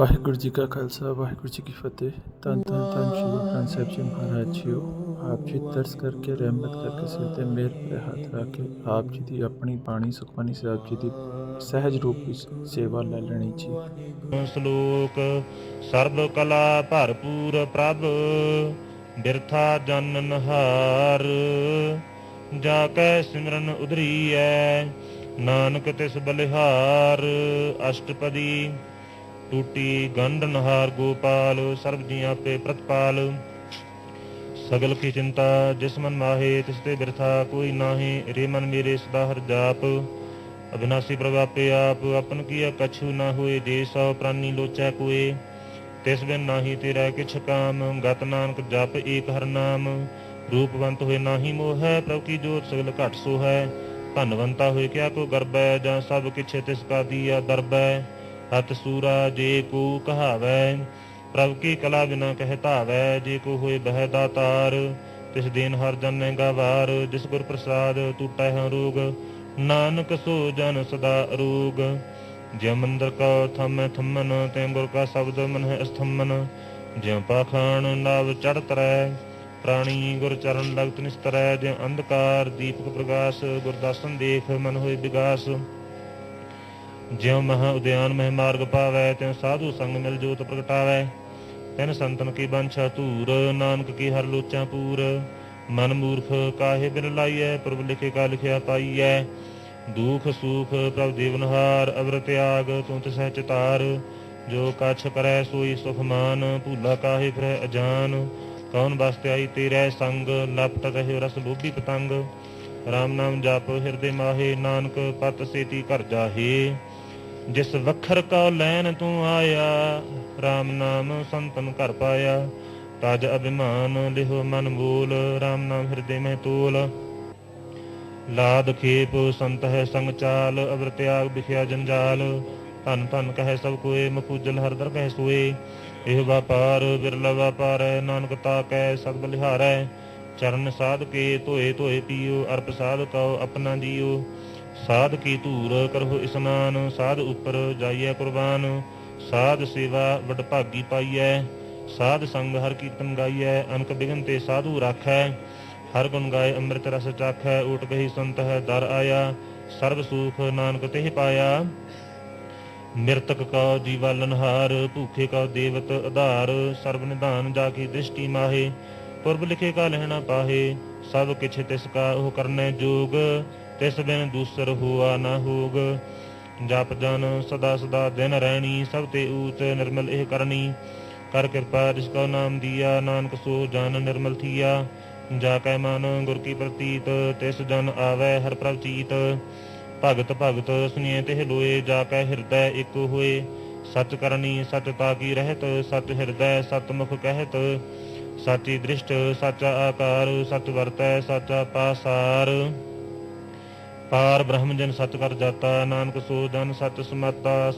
ਵਾਹਿਗੁਰੂ ਜੀ ਕਾ ਖਾਲਸਾ, ਵਾਹਿਗੁਰੂ ਜੀ ਕੀ ਫਤਿਹ। ਧੰਨ ਧੰਨ ਧੰਨ ਸ਼੍ਰੀ ਗੁਰੂ ਗ੍ਰੰਥ ਸਾਹਿਬ ਜੀ ਮਹਾਰਾਜ ਜੀਓ। ਆਪ ਜੀ ਤਰਸ ਕਰਕੇ, ਰਹਿਮਤ ਕਰਕੇ, ਸਿਰ ਤੇ ਮਿਹਰ ਭਰੇ ਹੱਥ ਰੱਖ ਕੇ ਆਪ ਜੀ ਦੀ ਆਪਣੀ ਬਾਣੀ ਸੁਖਮਨੀ ਸਾਹਿਬ ਜੀ ਦੀ ਸਹਿਜ ਰੂਪ ਵਿੱਚ ਸੇਵਾ ਲੈ ਲੈਣੀ ਜੀ। ਸ਼ਲੋਕ, ਸਰਬ ਕਲਾ ਭਰਪੂਰ ਪ੍ਰਭ, ਬਿਰਥਾ ਜਨ ਨਹਾਰ। ਜਾ ਕੈ ਸਿਮਰਨ ਉਧਰੀਐ, ਨਾਨਕ ਤਿਸ ਬਲਿਹਾਰ। ਅਸ਼ਟਪਦੀ ਟੂਟੀ ਗੰਢ ਨਹਾਰ ਗੋਪਾਲ, ਸਰਬ ਜੀ ਆਪੇ ਪ੍ਰਤਪਾਲ। ਸਗਲ ਕੀ ਚਿੰਤਾ, ਜਿਸ ਮਨ ਮਾਹੇ, ਤਿਸ ਤੇ ਬਿਰਥਾ, ਕੋਈ ਨਾਹੀ, ਰੇ ਮਨ ਮੇਰੇ ਸਦਾ ਹਰ ਜਾਪ। ਅਬਿਨਾਸੀ ਪ੍ਰਭਾਪੇ ਆਪ ਆਪਨ ਕੀਆ ਕਛੂ ਨਾ ਹੋਏ, ਜੇ ਸੋ ਪ੍ਰਾਨੀ ਲੋਚੈ ਕੋਏ ਤਿਸ ਬਿਨ ਨਾਹੀ ਤੇਰਾ ਕਿਛ ਕਾਮ, ਗਤ ਨਾਨਕ ਜਪ ਏਕ ਹਰ ਨਾਮ। ਰੂਪਵੰਤ ਹੋਏ ਨਾਹੀ ਮੋਹ ਹੈ ਪ੍ਰਭ ਕੀ ਜੋਤ ਸਗਲ ਘਟ ਸੋ ਹੈ ਧਨਵੰਤਾ ਹੋਏ ਕਿਆ ਕੋ ਗਰਬੈ, ਜਾਂ ਸਭ ਕਿਛ ਤਿਸ ਕਾ ਦੀਆ ਦਰਬੈ। ਹਤ ਸੂਰਾ ਜੇ ਕੋ ਕਹਾਵੈ, ਪ੍ਰਭ ਕੀ ਕਲਾ ਬਿਨਾ ਕਹਿ ਜੇ ਕੋ ਹੋਏ ਬਹਿ ਦਾਤਾਰ ਤਿਸ ਦੇਨ ਹਰ ਜਨੈ ਗਾਵਾਰ ਜਿਸ ਗੁਰ ਪ੍ਰਸਾਦ ਟੂਟੈ ਹੈ ਰੋਗ, ਨਾਨਕ ਸੋ ਜਨ ਸਦਾ ਅਰੋਗ। ਜਿਉ ਮੰਦਰ ਕਾ ਥਮੈ ਥੰਮਨ ਤੈ ਗੁਰ ਕਾ ਸ਼ਬਦ ਮਨ ਹੈ ਅਸਥੰਮਨ, ਜਿਉ ਪਾਖਾਨ ਨਵ ਚੜ ਤਰੈ, ਪ੍ਰਾਣੀ ਗੁਰ ਚਰਨ ਲਗਤ ਨਿਸਤਰੈ, ਜਿਉ ਅੰਧਕਾਰ ਦੀਪਕ ਪ੍ਰਕਾਸ਼ ਗੁਰਦਾਸਨ ਦੇਖ ਮਨ ਹੋਏ ਵਿਗਾਸ ਜਿਉ ਮਹਾ ਉਦਿਆਨ ਮਹਿ ਮਾਰਗ ਪਾਵੈ, ਤਿਉ ਸਾਧੂ ਸੰਗ ਮਿਲ ਜੋਤ ਪ੍ਰਗਟਾਵੈ। ਤਿਨ ਸੰਤਨ ਕੀ ਬੰਛਾ ਧੂਰ, ਨਾਨਕ ਕੀ ਹਰ ਲੋਚਾਂ ਪੂਰ। ਮਨ ਮੂਰਖ ਕਾਹੇ ਬਿਨ ਲਾਈਐ, ਪ੍ਰਭ ਲਿਖੇ ਕਾ ਲਿਖਿਆ ਪਾਈਐ। ਦੁਖ ਸੁਖ ਪ੍ਰਭ ਦੇਵਨਹਾਰ ਅਵਰ ਤਿਆਗ ਤੂੰ ਤਿਸਹਿ ਚਿਤਾਰ। ਜੋ ਕਛ ਕਰੈ ਸੋਈ ਸੁਖ ਮਾਨ, ਭੂਲਾ ਕਾਹੇ ਫਿਰੈ ਅਜਾਨ। ਕੌਣ ਬਸਤਿ ਆਈ ਤੇਰੇ ਸੰਗ, ਲਪਟ ਰਹੇ ਰਸ ਲੋਭੀ ਪਤੰਗ। RAM ਨਾਮ ਜਪ ਹਿਰਦੇ ਮਾਹੇ, ਨਾਨਕ ਪਤ ਸੇਤੀ ਘਰ ਜਾਹੇ। ਜਿਸ ਵਖਰ ਕਾ ਲੈਨ ਤੂੰ ਆਇਆ RAM ਨਾਮ ਸੰਤਨ ਕਰ ਪਾਇਆ। ਤਜ ਅਭਿਮਾਨ ਲਿਹੋ ਮਨ ਮੂਲ RAM ਨਾਮ ਹਿਰਦੇ ਮਹਿ ਤੋਲ। ਲਾਦ ਖੇਪ ਸੰਤ ਹੈ ਸੰਗ ਚਾਲ, ਅਵਰ ਤਿਆਗ ਵਿਖਿਆ ਜੰਜਾਲ। ਧਨ ਧਨ ਕਹੈ ਸਭ ਕੋਏ ਮਪੂਜਲ ਹਰਦਰ ਕਹਿ ਸੋਏ। ਇਹ ਵਪਾਰ ਬਿਰਲਾ ਵਪਾਰ ਹੈ ਨਾਨਕ ਤਾ ਕੈ ਸਦ ਬਲਿਹਾਰੈ ਚਰਨ ਸਾਧ ਕੇ ਧੋਏ ਧੋਏ ਪੀਓ, ਅਰਪ ਸਾਧ ਕਉ ਆਪਣਾ ਜੀਓ। ਸਾਧ ਕੀ ਧੂਰ ਕਰਹੁ ਇਸਨਾਨ, ਸਾਧ ਉਪਰ ਜਾਈਐ ਕੁਰਬਾਨ, ਸਾਧ ਸੇਵਾ ਵਡ ਭਾਗੀ ਪਾਈਐ, ਸਾਧ ਸੰਗ ਹਰ ਕੀਰਤਨ ਗਾਈਐ, ਅਨਕ ਬਿਗਨ ਤੇ ਸਾਧੂ ਰਾਖੈ, ਹਰ ਗੁਣ ਗਾਏ ਅੰਮ੍ਰਿਤ ਰਸ ਚਾਖੈ ਓਟ ਗਈ ਸੰਤ ਹੈ ਦਰ ਆਇਆ, ਸਰਬ ਸੂਖ ਨਾਨਕ ਤੇ ਪਾਇਆ। ਮਿਰਤਕ ਕਾ ਜੀਵਾਲਨਹਾਰ ਭੂਖੇ ਕਾ ਦੇਵਤ ਆਧਾਰ ਸਰਬ ਨਿਧਾਨ ਜਾ ਕੀ ਦ੍ਰਿਸ਼ਟੀ ਮਾਹੇ, ਪੁਰਬ ਲਿਖੇ ਕਾ ਲਹਿਣਾ ਪਾਹੇ, ਸਭ ਕਿਛ ਤਿਸ ਕਾ ਉਹ ਕਰਨੈ ਜੋਗ ਤਿਸ ਬਿਨ ਦੂਸਰ ਹੋਆ ਨਾ ਹੋਗ। ਜਪ ਜਨ ਸਦਾ ਸਦਾ ਦਿਨ ਰਹਿਣੀ, ਸਭ ਤੇ ਊਚ ਨਿਰਮਲ ਇਹ ਕਰਨੀ। ਕਰ ਕਿਰਪਾ ਜਿਸ ਕਾ ਨਾਮ ਦੀਆ, ਨਾਨਕ ਸੋ ਜਨ ਨਿਰਮਲ ਥੀਆ। ਜਾ ਕੈ ਮਨ ਗੁਰ ਕੀ ਪ੍ਰਤੀਤ, ਤਿਸ ਜਨ ਆਵੈ ਹਰ ਪ੍ਰਭ ਚੀਤ। ਭਗਤ ਭਗਤ ਸੁਨੀਏ ਤੇ ਲੋਏ, ਜਾ ਕੈ ਹਿਰਦੈ ਇਕ ਹੋਏ। ਸਚ ਕਰਨੀ, ਸਚ ਤਾ ਕੀ ਰਹਿਤ, ਸਚ ਹਿਰਦੈ ਸਤ ਮੁਖ ਕਹਿਤ। ਸਾਚੀ ਦ੍ਰਿਸ਼ਟ, ਸਾਚਾ ਆਕਾਰ, ਸਚ ਵਰਤੈ, ਸਾਚਾ ਪਾਸਾਰ। ਪਾਰ ਬ੍ਰਹਮ ਜਨ ਸਚ ਕਰ ਜਾਤਾ ਨਾਨਕ ਸੋ ਜਨ ਸਚ ਸਮਾਤਾ।